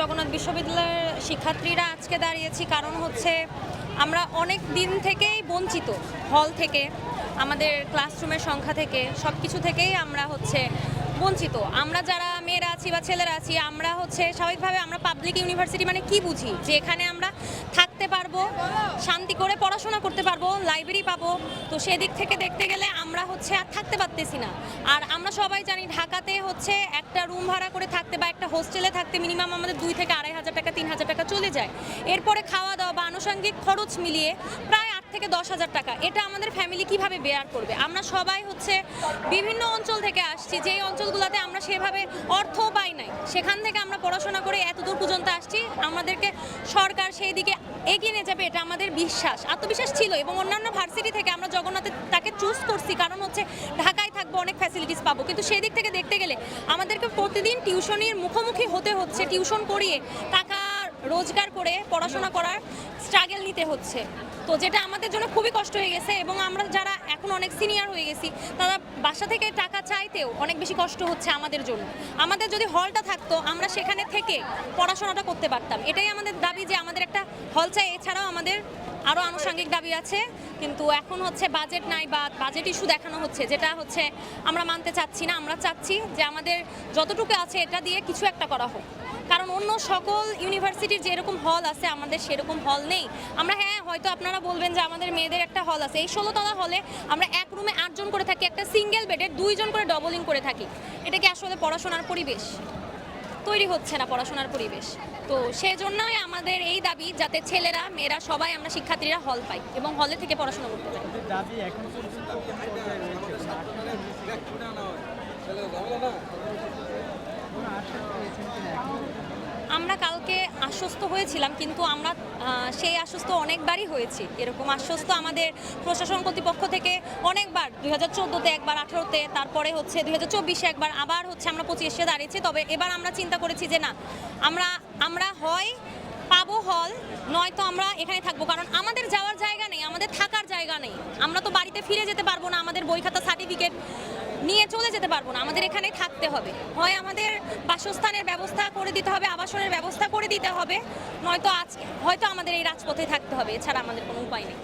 জগন্নাথ বিশ্ববিদ্যালয়ের শিক্ষার্থীরা আজকে দাঁড়িয়েছি। কারণ হচ্ছে আমরা অনেক দিন থেকেই বঞ্চিত হল থেকে, আমাদের ক্লাসরুমের সংখ্যা থেকে সব কিছু থেকেই আমরা হচ্ছে বঞ্চিত। আমরা যারা মেয়েরা আছি বা ছেলেরা আছি, আমরা হচ্ছে স্বাভাবিকভাবে আমরা পাবলিক ইউনিভার্সিটি মানে কি বুঝি? যে এখানে আমরা থাকতে পারব করে পড়াশোনা করতে পারব লাইব্রেরি পাবো। তো সেদিক থেকে দেখতে গেলে আমরা হচ্ছে আর থাকতে পারতেছি না। আর আমরা সবাই জানি ঢাকাতে হচ্ছে একটা রুম ভাড়া করে থাকতে বা একটা হোস্টেলে থাকতে মিনিমাম আমাদের দুই থেকে আড়াই হাজার টাকা, তিন হাজার টাকা চলে যায়। এরপরে খাওয়া দাওয়া বা আনুষঙ্গিক খরচ মিলিয়ে প্রায় থেকে দশ হাজার টাকা। এটা আমাদের ফ্যামিলি কীভাবে বেয়ার করবে? আমরা সবাই হচ্ছে বিভিন্ন অঞ্চল থেকে আসছি। যেই অঞ্চলগুলোতে আমরা সেভাবে অর্থ পাই নাই, সেখান থেকে আমরা পড়াশোনা করে এতদূর পর্যন্ত আসছি। আমাদেরকে সরকার সেই দিকে এগিয়ে নিয়ে যাবে, এটা আমাদের বিশ্বাস। আত্মবিশ্বাস ছিল এবং অন্যান্য ভার্সিটি থেকে আমরা জগন্নাথে তাকে চুজ করছি। কারণ হচ্ছে ঢাকায় থাকব, অনেক ফ্যাসিলিটিস পাবো। কিন্তু সেই দিক থেকে দেখতে গেলে আমাদেরকে প্রতিদিন টিউশনির মুখোমুখি হতে হচ্ছে। টিউশন করিয়ে টাকা রোজগার করে পড়াশোনা করার স্ট্রাগল নিতে হচ্ছে। তো যেটা আমাদের জন্য খুবই কষ্ট হয়ে গেছে এবং আমরা যারা এখন অনেক সিনিয়র হয়ে গেছি, তারা বাসা থেকে টাকা চাইতেও অনেক বেশি কষ্ট হচ্ছে আমাদের জন্য। আমাদের যদি হলটা থাকতো, আমরা সেখানে থেকে পড়াশোনাটা করতে পারতাম। এটাই আমাদের দাবি যে আমাদের একটা হল চাই। এছাড়াও আমাদের আরও আনুষঙ্গিক দাবি আছে, কিন্তু এখন হচ্ছে বাজেট নাই বা বাজেট ইস্যু দেখানো হচ্ছে, যেটা হচ্ছে আমরা মানতে চাচ্ছি না। আমরা চাচ্ছি যে আমাদের যতটুকু আছে এটা দিয়ে কিছু একটা করা হোক। কারণ অন্য সকল ইউনিভার্সিটির যেরকম হল আছে, আমাদের সেরকম হল নেই। আমরা হ্যাঁ হয়তো আপনারা বলবেন যে আমাদের মেয়েদের একটা হল আছে। এই ষোলোতলা হলে আমরা এক রুমে আটজন করে থাকি একটা সিঙ্গেল বেডে দুইজন করে ডবলিং করে থাকি। এটা কি আসলে পড়াশোনার পরিবেশ? তৈরি হচ্ছে না পড়াশোনার পরিবেশ। তো সেজন্যই আমাদের এই দাবি যাতে ছেলেরা মেয়েরা সবাই আমরা শিক্ষার্থীরা হল পাই এবং হলে থেকে পড়াশোনা করতে পারি। দাবি আমরা কালকে আশ্বস্ত হয়েছিলাম, কিন্তু আমরা সেই আশ্বস্ত অনেকবারই হয়েছি। এরকম আশ্বস্ত আমাদের প্রশাসন কর্তৃপক্ষ থেকে অনেকবার, দুই হাজার চোদ্দোতে একবার, আঠারোতে, তারপরে হচ্ছে দুই হাজার চব্বিশে একবার, আবার হচ্ছে আমরা পঁচিশে দাঁড়িয়েছি। তবে এবার আমরা চিন্তা করেছি যে না, আমরা আমরা হয় পাবো হল, নয়তো আমরা এখানে থাকব। কারণ আমাদের যাওয়ার জায়গা নেই, আমাদের থাকার জায়গা নেই। আমরা তো বাড়িতে ফিরে যেতে পারব না, আমাদের বই খাতা, সার্টিফিকেট নিয়ে চলে যেতে পারব না। আমাদের এখানে থাকতে হবে। হয় আমাদের বাসস্থানের ব্যবস্থা করে দিতে হবে, আবাসনের ব্যবস্থা করে দিতে হবে, নয়তো আজকে হয়তো আমাদের এই রাজপথে থাকতে হবে। এছাড়া আমাদের কোনো উপায় নেই।